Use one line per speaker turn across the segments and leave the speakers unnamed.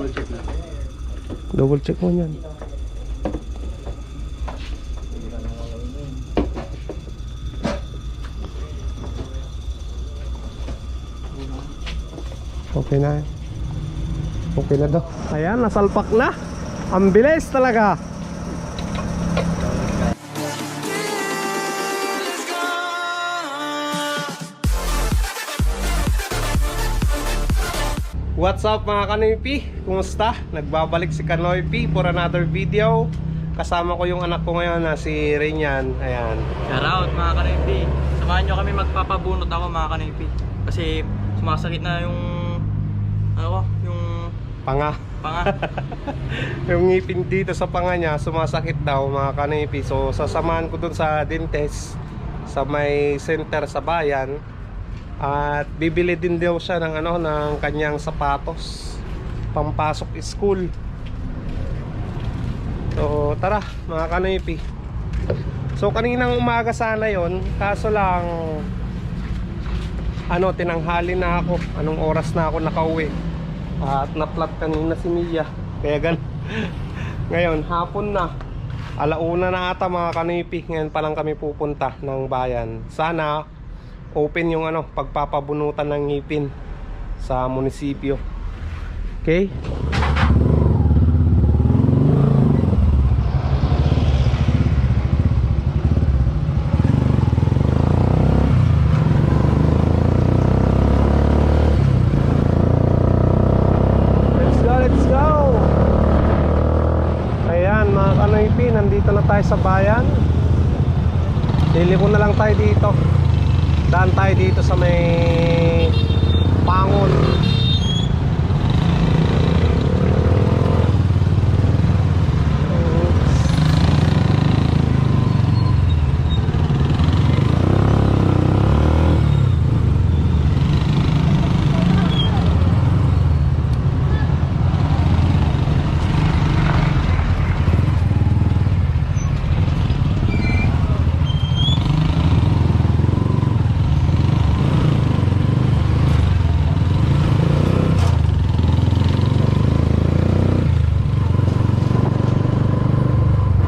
Double check natin.
Double check mo yan. Okay na. Okay na daw. Ayan, nasalpak na. Ang bilis talaga. What's up mga Kanoypi? Kumusta? Nagbabalik si Kanoypi for another video. Kasama ko yung anak ko ngayon na si Rainian. Ayan.
Shout out mga kanaypi. Samahan nyo kami magpapabunot ako mga kanaypi. Kasi sumasakit na yung ano ko, yung
Panga.
panga.
yung ngipin dito sa panga niya, sumasakit daw mga Kanoypi. So sasamahan ko dun sa dentist sa may center sa bayan. At bibili din daw siya ng ano ng kanyang sapatos pampasok school. So tara mga kanoypi. So kaninang umaga sana yon kaso lang ano tinanghali na ako. Anong oras na ako nakauwi. At na-flat kanina si Mia. Kaya gan. Ngayon hapon na. Alauna na ata mga kanoypi. Ngayon pa lang kami pupunta ng bayan. Sana open yung ano pagpapabunutan ng ngipin sa munisipyo. Okay? Let's go, let's go! Ayan mga kanoypi, nandito na tayo sa bayan. Liliko na lang tayo dito. Daan tayo dito sa may Pangon.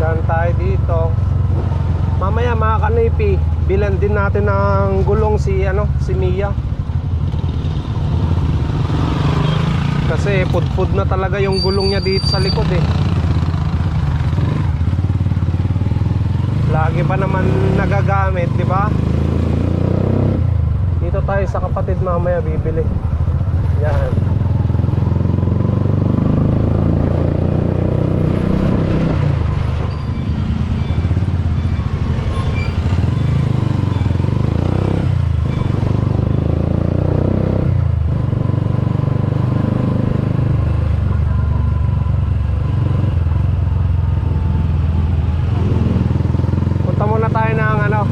Daan tayo dito. Mamaya mga kanipi, bilan din natin ng gulong si ano, si Mia. Kasi pudpud na talaga yung gulong niya dito sa likod eh. Lagi pa naman nagagamit, di ba? Dito tayo sa kapatid mamaya bibili. Yan. Punta muna tayo ng ano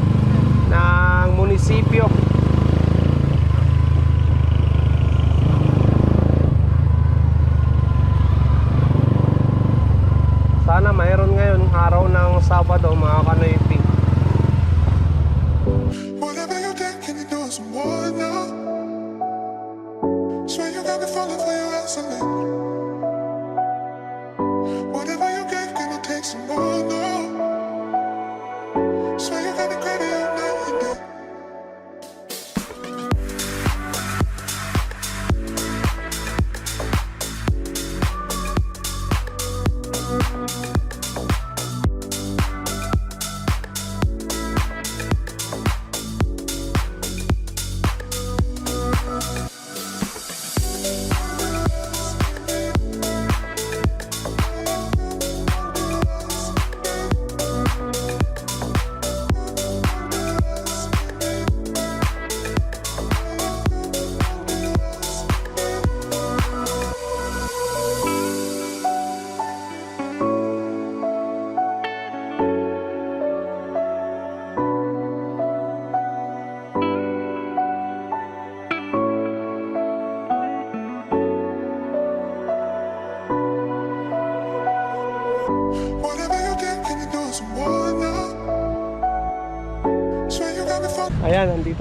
ng munisipyo. Sana mayroon ngayon araw ng Sabado mga kanoypi.
Whatever you get, can you do some more now? Swear you got me falling for your excellent.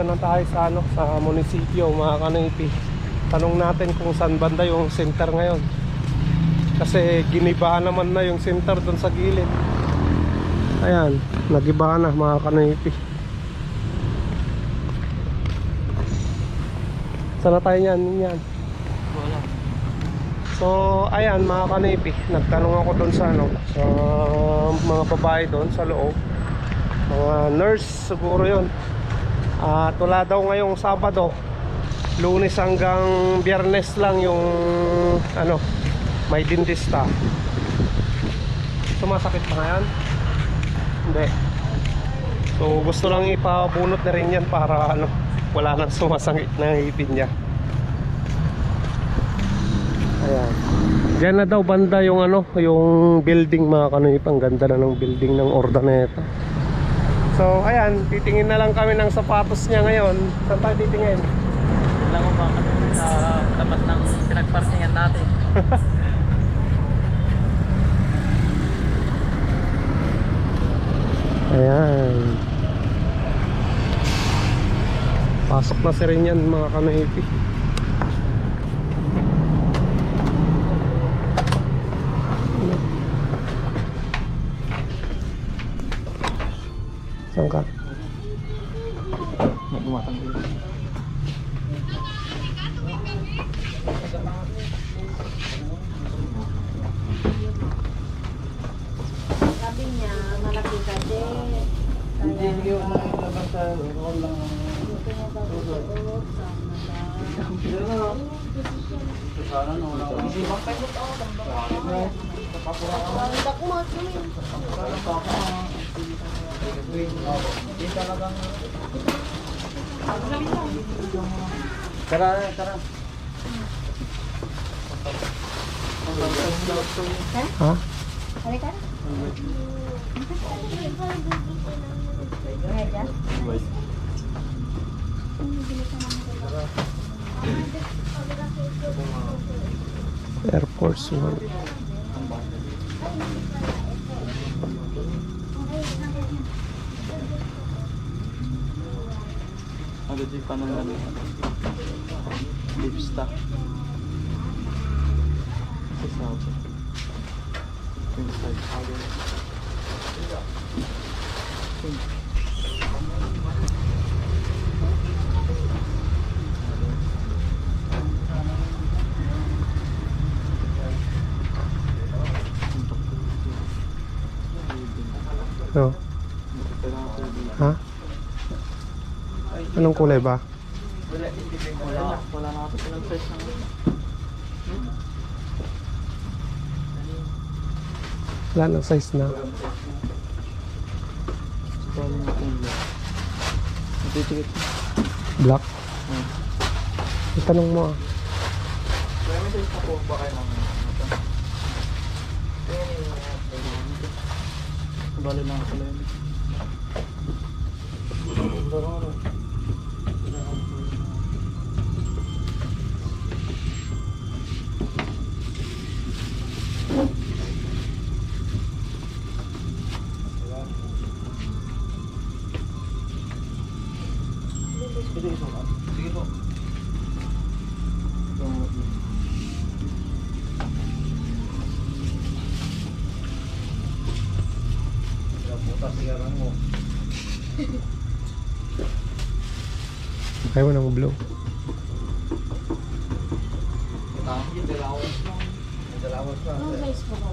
Nandito na tayo sa ano sa munisipyo mga kanoypi. Tanong natin kung saan banda yung center ngayon. Kasi giniba naman na yung center doon sa gilid. Ayan, nagiba na mga kanipi. Sana tayo niyan, yan.
Wala.
So, ayan mga kanipi, nagtanong ako doon sa ano, sa mga babae doon sa loob. Mga nurse siguro 'yon. At wala daw ngayong Sabado. Lunes hanggang Biyernes lang yung ano, may dentista. Sumasakit ba yan? Hindi. So, gusto lang ipabunot na rin yan para ano, wala nang sumasakit na ngipin niya. Ayan. Diyan na daw banda yung ano, yung building mga kanip. Ang ganda na ng building ng Ordaneta. So, ayan, titingin na lang kami ng sapatos niya ngayon. Saan tayo titingin?
Lang ko kanipi sa tapat ng pinagparkingan natin.
Ayan. Pasok na si rin yan mga kanaipi. Saan ka?
Sabi niya, malaki ka din.
Hindi, hindi ko nailabas sa roll lang.
gusto niya daw suot, sama lang.
Sana no, wala ko. Isipang kayo.
Ganda ko mga sumin.
Tara, tara.
Ha?
Halika?
Air Force One.
Ano di pa nang ano? Lipstock. Sa sabi. Inside powder.
No. Ha? Anong kulay ba?
Wala, wala na ako silang size ng
Wala nang size na.
Na black. Hmm.
Itanong mo ah.
Kaya may size na po ba kayo ng? Bali na ako lang. Sige po.
Ayaw mo ng blue.
Anong size mo ko?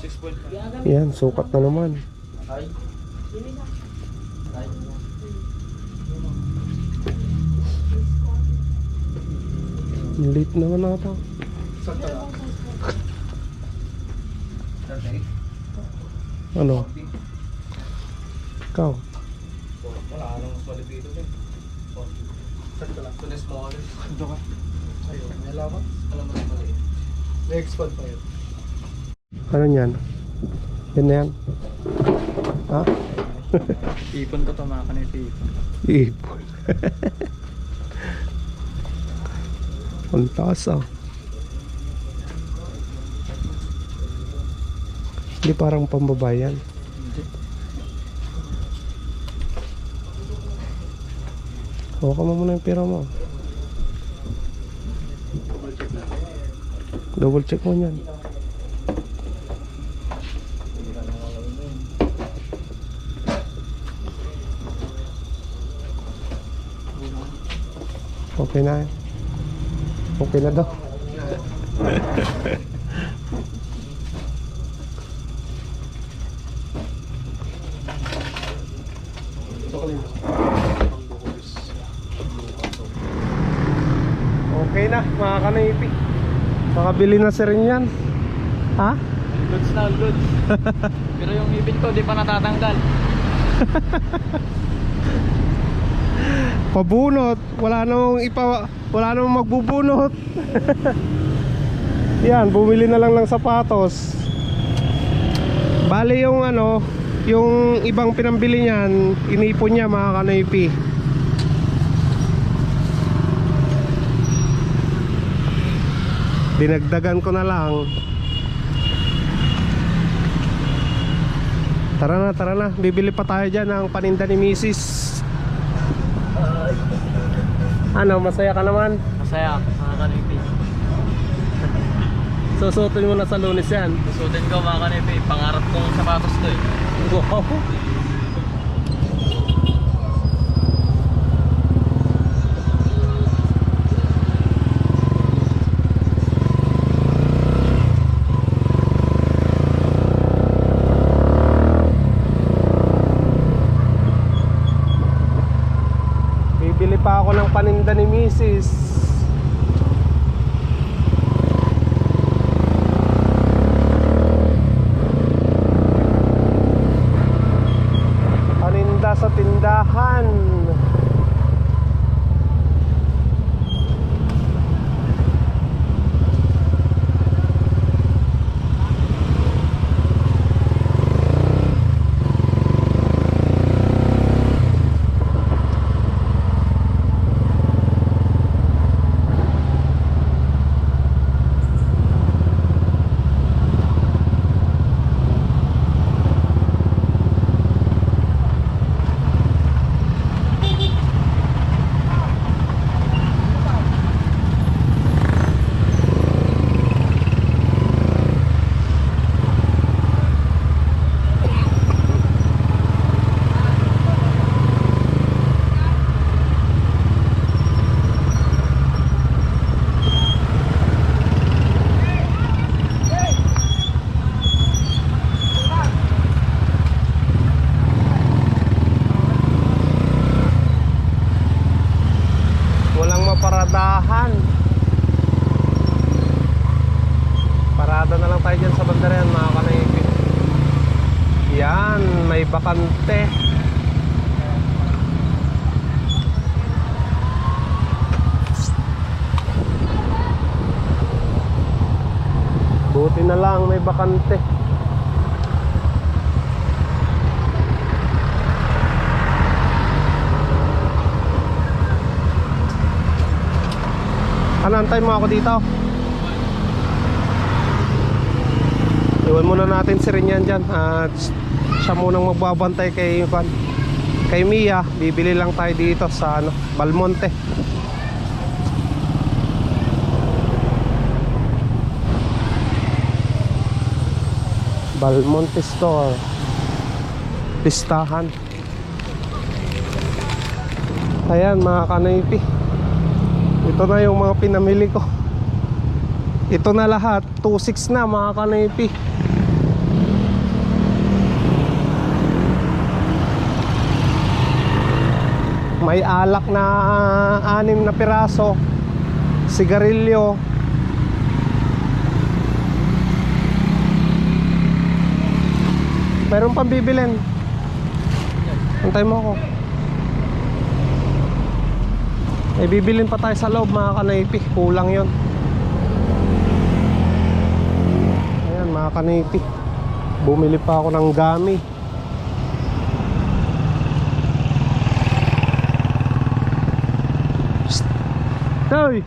6.5.
Yan, sukat na naman.
Ay. Ay.
Late naman ata. Ano? Ikaw?
Wala nang mas maliit dito din. Sakto lang. Tunis mo ulit. Ito ka. Ayun. May lamat. Alam mo na maliit. May expand pa yun.
Ano yan? Yan na yan? Ha?
Ipon ko to mga kanito ipon.
Ipon. Ang taas ah. Hindi parang pambabayan. Hawakan mo muna yung pera mo. Double check mo yan. Okay na. Okay na daw. Okay na, mga kanipi. Makabili na si rin yan. Ha?
Goods na, goods. Pero yung ibig ko, di pa natatanggal.
Pabunot. Wala namang ipa... Wala namang magbubunot. yan, bumili na lang ng sapatos. Bali yung ano, yung ibang pinambili niyan, inipon niya mga kanipi. Dinagdagan ko na lang. Tara na, tara na. Bibili pa tayo dyan ng paninda ni Mrs. Ano, masaya ka naman?
Masaya, mga kanipi.
Susutin mo na sa lunes yan.
Susutin ko mga kanipi. Pangarap kong sapatos to eh.
Wow. Bibili pa paninda ni Mrs. Paninda sa tindahan. Walang maparadahan. Parada na lang tayo dyan sa bandaran mga kanaipin. Yan, may bakante. Buti na lang may bakante. Ano, antay mo ako dito. Iwan muna Rinyan dyan. At siya munang magbabantay kay Van. Kay Mia, bibili lang tayo dito sa ano, Balmonte. Balmonte Store. Listahan. Ayan mga kanaypi. Ito na yung mga pinamili ko. Ito na lahat. 2.6 na mga kanaypi. May alak na ah, anim na piraso. Sigarilyo. Meron pang bibilin. Antay mo ako. May bibilin pa tayo sa loob mga kanaypi. Kulang yon. Ayan mga kanaypi. Bumili pa ako ng gami. Tavi.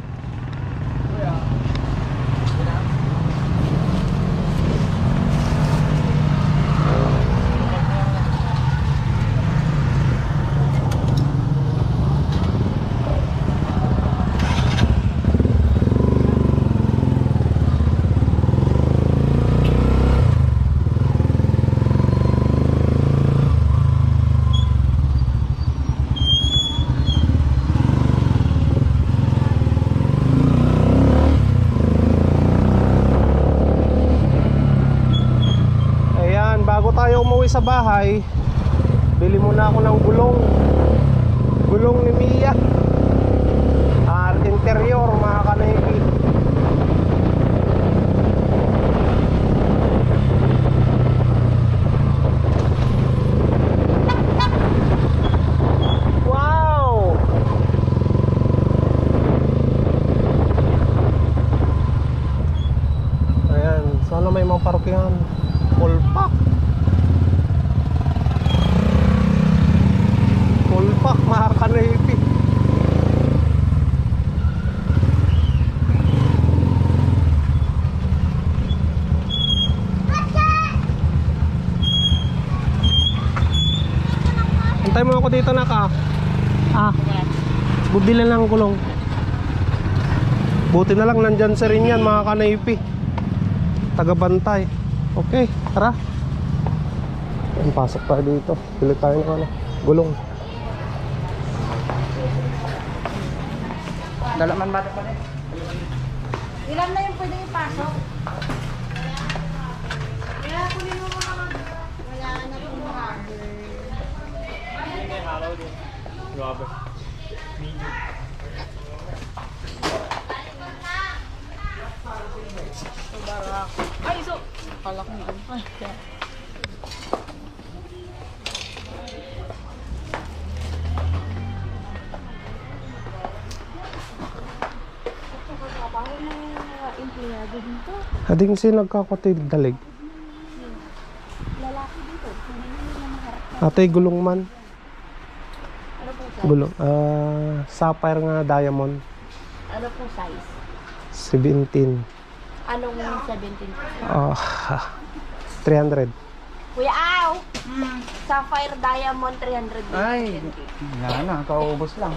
Sa bahay, bili muna ako ng gulong. Gulong ni Mia. At interior mga! Ayan, sana may mga parkingan. Full pack. Full pack mga kanaypi. Antay mo ako dito na ka. Ah. Bubili lang ng gulong. Buti na lang nandyan sa rin yan mga kanaypi. Tagabantay. Okay, tara. Pasok tayo dito. Bili tayo ng ano, gulong.
Dalaman mata pa rin.
Ilan na yung pwede ipasok? Kaya kunin mo mga wala na pong harbor. Ay, so, kala ko na. Ay, ng mga empleyado dito.
Ading si nagkakotid dalig.
Lalaki dito. Hindi na maharap.
Ate, gulong man.
Size?
Gulong. Ah, sapphire nga diamond.
Ano po size?
17.
Anong 17 po?
Ah, 300.
Kuya Aw! Sapphire Diamond 300
Ay, wala na. Kaubos lang.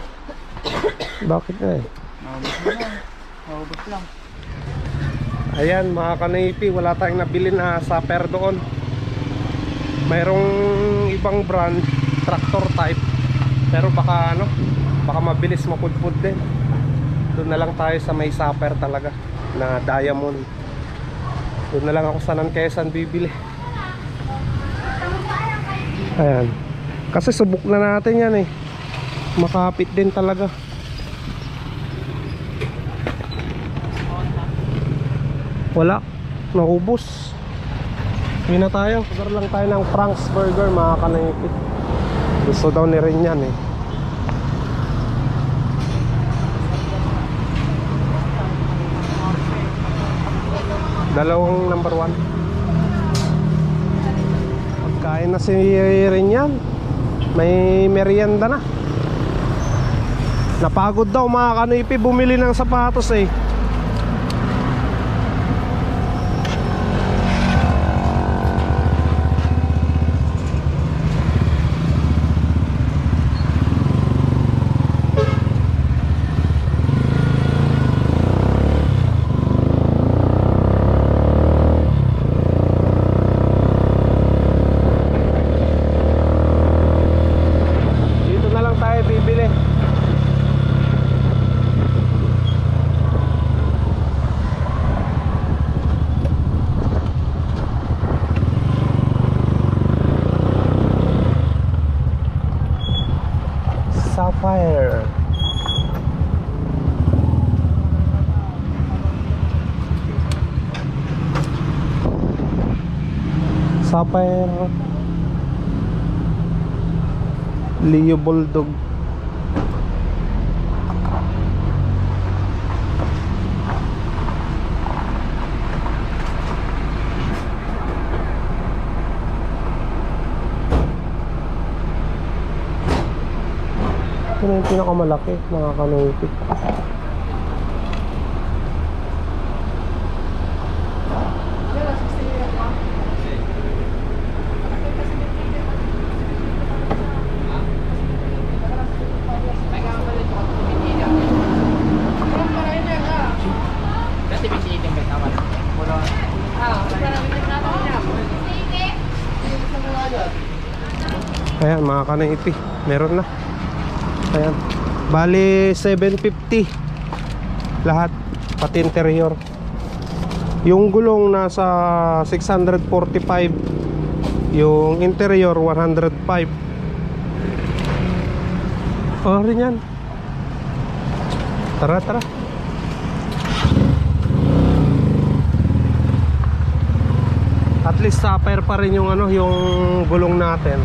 Bakit nga eh?
Kaubos lang. Kaubos lang.
Ayan mga kanaypi, wala tayong nabili na sapphire doon. Mayroong ibang brand, tractor type. Pero baka ano, baka mabilis mapudpud din. Doon na lang tayo sa may sapphire talaga na diamond. Doon na lang ako sa ng Quezon bibili. Ayan. Kasi subok na natin yan eh. Makapit din talaga. Wala. Naubos. Uwi na tayo. Order lang tayo ng Frank's Burger mga kanayipit. Gusto daw ni rin yan eh. Dalawang number one. Pagkain na si rin yan. May merienda na. Napagod daw mga kanipi bumili ng sapatos eh. Dito na lang tayo bibili. Sapphire. Sapphire. Leo Bulldog. Ito na yung pinakamalaki, mga kanungkit. Ayan mga kanaipi Meron na Ayan Bali 750 Lahat Pati interior Yung gulong nasa 645 Yung interior 105. Oh, rin yan. Tara, tara. At least supper pa rin yung ano, yung gulong natin.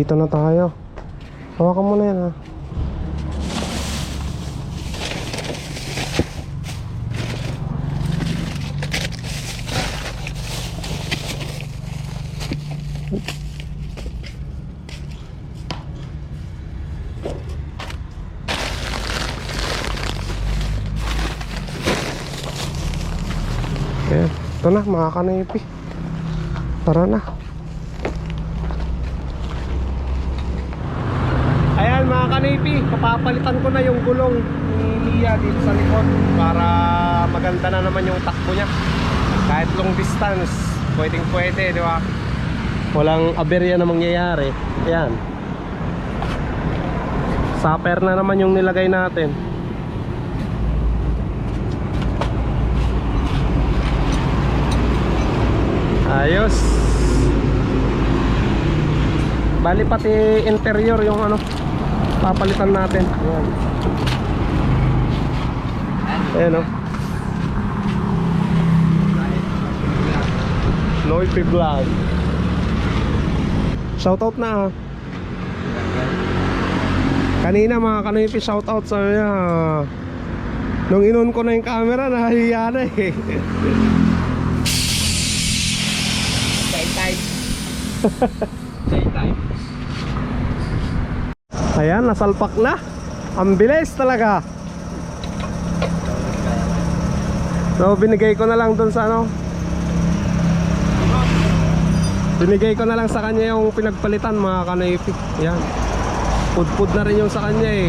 Nandito na tayo. Hawakan mo na yan ha. Ayan. Ito na mga kanipi. Tara na. Ayan mga kanipi, papapalitan ko na yung gulong ni Mia dito sa likod para maganda na naman yung takbo niya. Kahit long distance, pwedeng pwede, di ba? Walang aberya na mangyayari. Ayan. Supper na naman yung nilagay natin. Ayos. Bali pati interior yung ano papalitan natin. Ayan. Ayan o. Noipi Vlog. Shoutout na ah. Kanina mga kanipi shoutout sa niya. Nung inon ko na yung camera, nahihiya na eh. Ayan, nasalpak na. Ang bilis talaga. So, binigay ko na lang dun sa ano. Binigay ko na lang sa kanya yung pinagpalitan mga kanoipi. Yan. Pud-pud na rin yung sa kanya eh.